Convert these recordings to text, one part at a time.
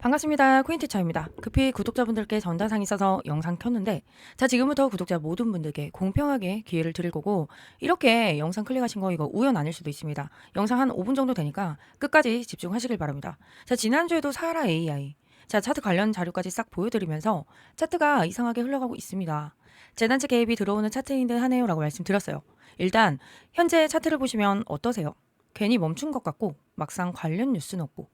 반갑습니다. 코인티차입니다. 급히 구독자분들께 전자상이 있어서 영상 켰는데 자 지금부터 구독자 모든 분들께 공평하게 기회를 드릴 거고 이렇게 영상 클릭하신 거 이거 우연 아닐 수도 있습니다. 영상 한 5분 정도 되니까 끝까지 집중하시길 바랍니다. 자 지난주에도 사하라 AI 자 차트 관련 자료까지 싹 보여드리면서 차트가 이상하게 흘러가고 있습니다. 재단체 개입이 들어오는 차트인 듯 하네요 라고 말씀드렸어요. 일단 현재 차트를 보시면 어떠세요? 괜히 멈춘 것 같고 막상 관련 뉴스는 없고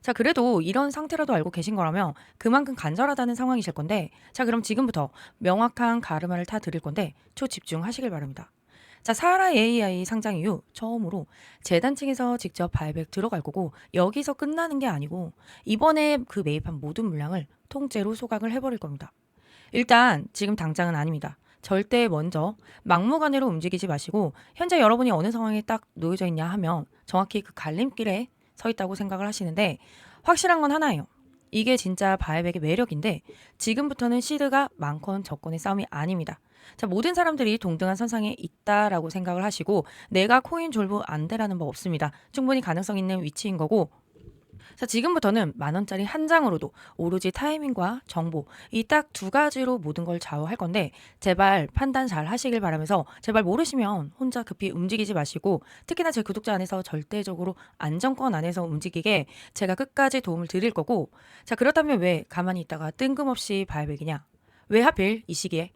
자, 그래도 이런 상태라도 알고 계신 거라면 그만큼 간절하다는 상황이실 건데, 자, 그럼 지금부터 명확한 가르마를 타 드릴 건데, 초집중하시길 바랍니다. 자, 사하라 AI 상장 이후 처음으로 재단 측에서 직접 발백 들어갈 거고, 여기서 끝나는 게 아니고, 이번에 그 매입한 모든 물량을 통째로 소각을 해버릴 겁니다. 일단, 지금 당장은 아닙니다. 절대 먼저 막무가내로 움직이지 마시고, 현재 여러분이 어느 상황에 딱 놓여져 있냐 하면, 정확히 그 갈림길에 서 있다고 생각을 하시는데 확실한 건 하나예요. 이게 진짜 바이백의 매력인데 지금부터는 시드가 많건 적건의 싸움이 아닙니다. 자, 모든 사람들이 동등한 선상에 있다라고 생각을 하시고 내가 코인 졸부 안 되라는 법 없습니다. 충분히 가능성 있는 위치인 거고 자, 지금부터는 만 원짜리 한 장으로도 오로지 타이밍과 정보 이 딱 두 가지로 모든 걸 좌우할 건데 제발 판단 잘 하시길 바라면서 제발 모르시면 혼자 급히 움직이지 마시고 특히나 제 구독자 안에서 절대적으로 안정권 안에서 움직이게 제가 끝까지 도움을 드릴 거고 자, 그렇다면 왜 가만히 있다가 뜬금없이 바이백이냐? 왜 하필 이 시기에?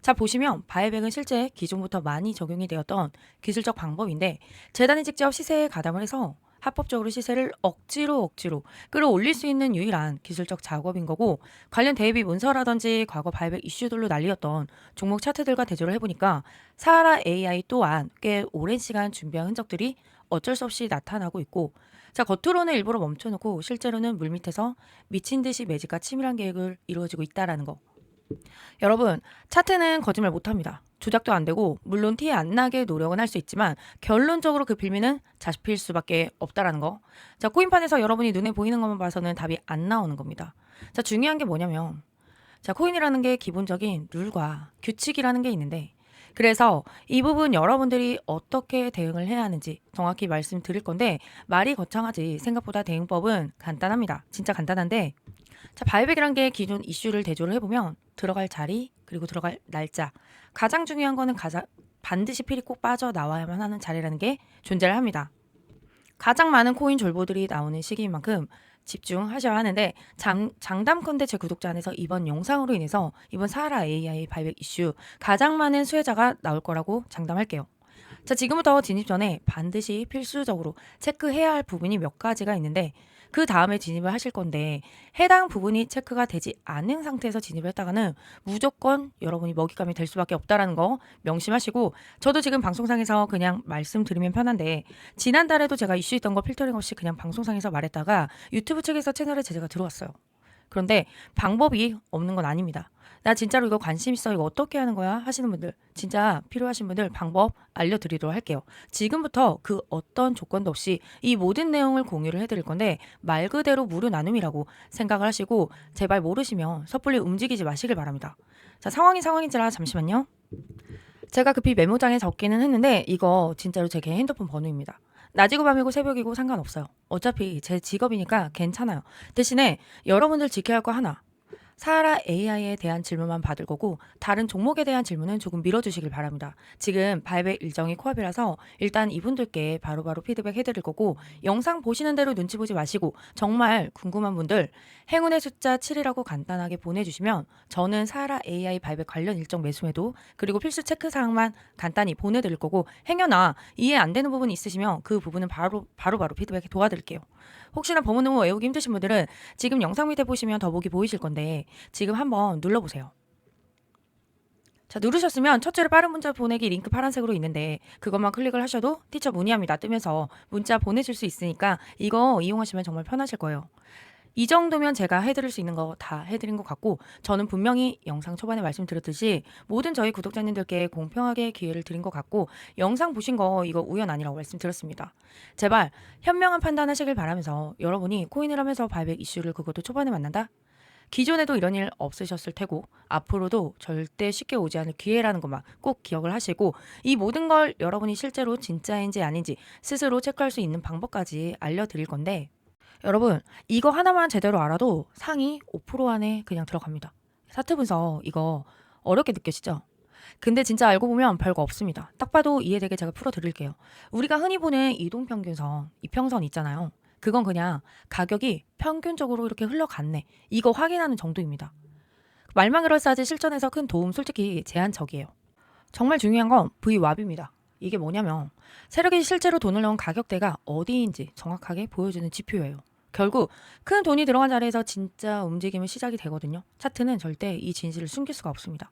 자, 보시면 바이백은 실제 기존부터 많이 적용이 되었던 기술적 방법인데 재단이 직접 시세에 가담을 해서 합법적으로 시세를 억지로 억지로 끌어올릴 수 있는 유일한 기술적 작업인 거고 관련 대비 문서라든지 과거 발백 이슈들로 난리였던 종목 차트들과 대조를 해보니까 사하라 AI 또한 꽤 오랜 시간 준비한 흔적들이 어쩔 수 없이 나타나고 있고 자 겉으로는 일부러 멈춰놓고 실제로는 물밑에서 미친 듯이 매직과 치밀한 계획을 이루어지고 있다라는 거 여러분, 차트는 거짓말 못합니다. 조작도 안 되고 물론 티 안 나게 노력은 할 수 있지만 결론적으로 그 빌미는 잡힐 수밖에 없다라는 거. 자, 코인판에서 여러분이 눈에 보이는 것만 봐서는 답이 안 나오는 겁니다. 자, 중요한 게 뭐냐면 자, 코인이라는 게 기본적인 룰과 규칙이라는 게 있는데 그래서 이 부분 여러분들이 어떻게 대응을 해야 하는지 정확히 말씀드릴 건데 말이 거창하지 생각보다 대응법은 간단합니다. 진짜 간단한데 자, 바이백이란 게 기존 이슈를 대조를 해보면 들어갈 자리 그리고 들어갈 날짜 가장 중요한 거는 가장 반드시 필히 꼭 빠져나와야만 하는 자리라는 게 존재를 합니다. 가장 많은 코인 졸보들이 나오는 시기인 만큼 집중하셔야 하는데 장, 장담컨대 제 구독자 안에서 이번 영상으로 인해서 이번 사하라 AI 발백 이슈 가장 많은 수혜자가 나올 거라고 장담할게요. 자 지금부터 진입 전에 반드시 필수적으로 체크해야 할 부분이 몇 가지가 있는데 그 다음에 진입을 하실 건데 해당 부분이 체크가 되지 않은 상태에서 진입을 했다가는 무조건 여러분이 먹잇감이 될 수밖에 없다라는 거 명심하시고 저도 지금 방송상에서 그냥 말씀드리면 편한데 지난달에도 제가 이슈 있던 거 필터링 없이 그냥 방송상에서 말했다가 유튜브 측에서 채널에 제재가 들어왔어요. 그런데 방법이 없는 건 아닙니다. 나 진짜로 이거 관심 있어 이거 어떻게 하는 거야 하시는 분들 진짜 필요하신 분들 방법 알려드리도록 할게요. 지금부터 그 어떤 조건도 없이 이 모든 내용을 공유를 해드릴 건데 말 그대로 무료 나눔이라고 생각을 하시고 제발 모르시면 섣불리 움직이지 마시길 바랍니다. 자 상황이 상황인지라 잠시만요. 제가 급히 메모장에 적기는 했는데 이거 진짜로 제 개인 핸드폰 번호입니다. 낮이고 밤이고 새벽이고 상관없어요. 어차피 제 직업이니까 괜찮아요. 대신에 여러분들 지켜야 할 거 하나. 사하라 AI에 대한 질문만 받을 거고 다른 종목에 대한 질문은 조금 밀어주시길 바랍니다. 지금 발백 일정이 코앞이라서 일단 이분들께 바로바로 피드백 해드릴 거고 영상 보시는 대로 눈치 보지 마시고 정말 궁금한 분들 행운의 숫자 7이라고 간단하게 보내주시면 저는 사하라 AI 발백 관련 일정 매수에도 그리고 필수 체크 사항만 간단히 보내드릴 거고 행여나 이해 안 되는 부분이 있으시면 그 부분은 바로 바로 바로 바로 피드백 도와드릴게요. 혹시나 버문으로 외우기 힘드신 분들은 지금 영상 밑에 보시면 더보기 보이실 건데 지금 한번 눌러보세요. 자 누르셨으면 첫째로 빠른 문자 보내기 링크 파란색으로 있는데 그것만 클릭을 하셔도 티처 문의합니다 뜨면서 문자 보내실 수 있으니까 이거 이용하시면 정말 편하실 거예요. 이 정도면 제가 해드릴 수 있는 거 다 해드린 것 같고 저는 분명히 영상 초반에 말씀드렸듯이 모든 저희 구독자님들께 공평하게 기회를 드린 것 같고 영상 보신 거 이거 우연 아니라고 말씀드렸습니다. 제발 현명한 판단하시길 바라면서 여러분이 코인을 하면서 발백 이슈를 그것도 초반에 만난다? 기존에도 이런 일 없으셨을 테고 앞으로도 절대 쉽게 오지 않을 기회라는 것만 꼭 기억을 하시고 이 모든 걸 여러분이 실제로 진짜인지 아닌지 스스로 체크할 수 있는 방법까지 알려드릴 건데 여러분 이거 하나만 제대로 알아도 상위 5% 안에 그냥 들어갑니다. 사트 분석 이거 어렵게 느껴지죠? 근데 진짜 알고 보면 별거 없습니다. 딱 봐도 이해되게 제가 풀어드릴게요. 우리가 흔히 보는 이동평균선, 이평선 있잖아요. 그건 그냥 가격이 평균적으로 이렇게 흘러갔네. 이거 확인하는 정도입니다. 말만 그럴싸하지 실전에서 큰 도움 솔직히 제한적이에요. 정말 중요한 건 V왑입니다. 이게 뭐냐면 세력이 실제로 돈을 넣은 가격대가 어디인지 정확하게 보여주는 지표예요. 결국 큰 돈이 들어간 자리에서 진짜 움직임이 시작이 되거든요. 차트는 절대 이 진실을 숨길 수가 없습니다.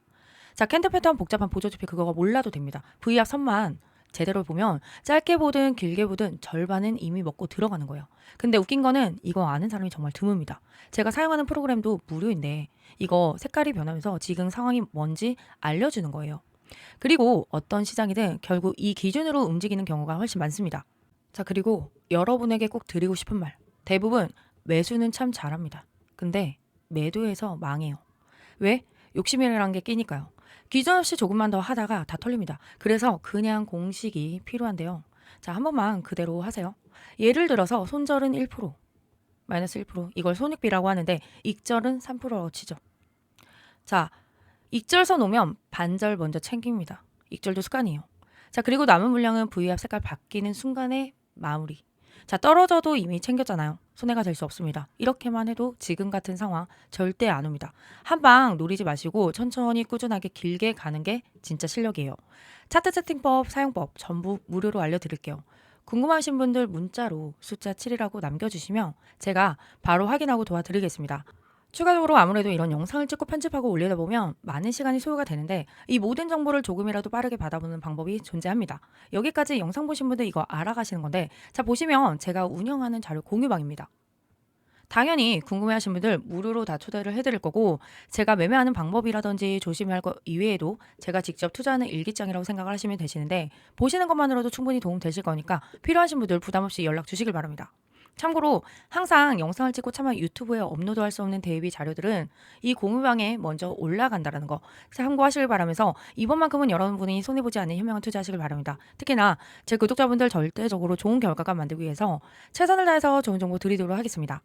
자, 캔들 패턴 복잡한 보조 지표 그거가 몰라도 됩니다. V압 선만 제대로 보면 짧게 보든 길게 보든 절반은 이미 먹고 들어가는 거예요. 근데 웃긴 거는 이거 아는 사람이 정말 드뭅니다. 제가 사용하는 프로그램도 무료인데 이거 색깔이 변하면서 지금 상황이 뭔지 알려주는 거예요. 그리고 어떤 시장이든 결국 이 기준으로 움직이는 경우가 훨씬 많습니다. 자, 그리고 여러분에게 꼭 드리고 싶은 말. 대부분 매수는 참 잘합니다. 근데 매도해서 망해요. 왜? 욕심이라는 게 끼니까요. 없이 조금만 더 하다가 다 털립니다. 그래서 그냥 공식이 필요한데요. 자, 한 번만 그대로 하세요. 예를 들어서 손절은 1%, 마이너스 1%, 이걸 손익비라고 하는데 익절은 3%라고 치죠. 자, 익절선 오면 반절 먼저 챙깁니다. 익절도 습관이에요. 자, 그리고 남은 물량은 V압 색깔 바뀌는 순간에 마무리. 자, 떨어져도 이미 챙겼잖아요. 손해가 될 수 없습니다. 이렇게만 해도 지금 같은 상황 절대 안 옵니다. 한 방 노리지 마시고 천천히 꾸준하게 길게 가는 게 진짜 실력이에요. 차트 세팅법, 사용법 전부 무료로 알려드릴게요. 궁금하신 분들 문자로 숫자 7이라고 남겨주시면 제가 바로 확인하고 도와드리겠습니다. 추가적으로 아무래도 이런 영상을 찍고 편집하고 올리다 보면 많은 시간이 소요가 되는데 이 모든 정보를 조금이라도 빠르게 받아보는 방법이 존재합니다. 여기까지 영상 보신 분들 이거 알아가시는 건데 자 보시면 제가 운영하는 자료 공유방입니다. 당연히 궁금해하신 분들 무료로 다 초대를 해드릴 거고 제가 매매하는 방법이라든지 조심해야 할 것 이외에도 제가 직접 투자하는 일기장이라고 생각을 하시면 되시는데 보시는 것만으로도 충분히 도움 되실 거니까 필요하신 분들 부담 없이 연락 주시길 바랍니다. 참고로 항상 영상을 찍고 차마 유튜브에 업로드할 수 없는 대비 자료들은 이 공유방에 먼저 올라간다라는 거 참고하시길 바라면서 이번만큼은 여러분이 손해보지 않는 현명한 투자하시길 바랍니다. 특히나 제 구독자분들 절대적으로 좋은 결과가 만들기 위해서 최선을 다해서 좋은 정보 드리도록 하겠습니다.